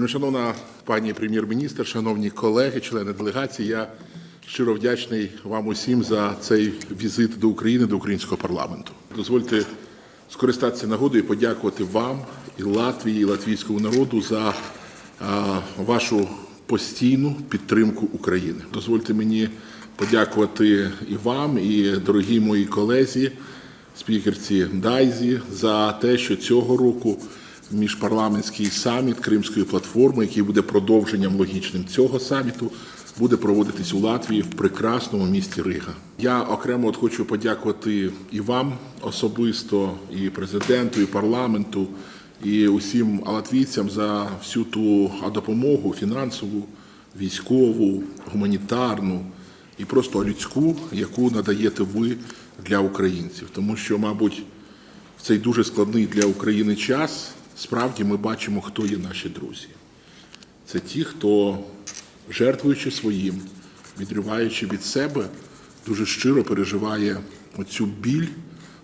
Ну, шановна пані прем'єр-міністр, шановні колеги, члени делегації, я щиро вдячний вам усім за цей візит до України, до українського парламенту. Дозвольте скористатися нагодою і подякувати вам і Латвії, і латвійському народу за а, вашу постійну підтримку України. Дозвольте мені подякувати і вам, і дорогій моїй колезі, спікерці Дайзі, за те, що цього року міжпарламентський саміт Кримської платформи, який буде продовженням логічним цього саміту, буде проводитись у Латвії в прекрасному місті Рига. Я окремо от хочу подякувати і вам особисто, і президенту, і парламенту, і усім латвійцям за всю ту допомогу фінансову, військову, гуманітарну і просто людську, яку надаєте ви для українців. Тому що, мабуть, в цей дуже складний для України час справді ми бачимо, хто є наші друзі. Це ті, хто, жертвуючи своїм, відриваючи від себе, дуже щиро переживає оцю біль,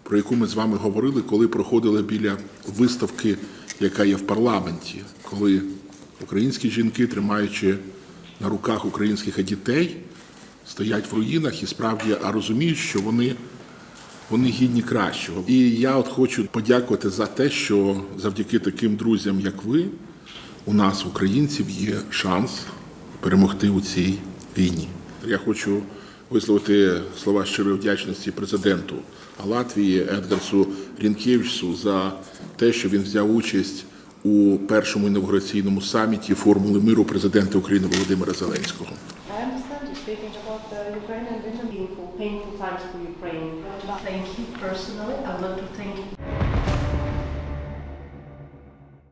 про яку ми з вами говорили, коли проходили біля виставки, яка є в парламенті, коли українські жінки, тримаючи на руках українських дітей, стоять в руїнах і справді а розуміють, що вони вони гідні кращого. І я от хочу подякувати за те, що завдяки таким друзям, як ви, у нас, українців, є шанс перемогти у цій війні. Я хочу висловити слова щирої вдячності президенту Латвії Едгарсу Рінкєвичсу за те, що він взяв участь у першому інавгураційному саміті формули миру президента України Володимира Зеленського. Speaking about the Ukrainian women. painful, painful times for Ukraine. Thank you personally. I like to thank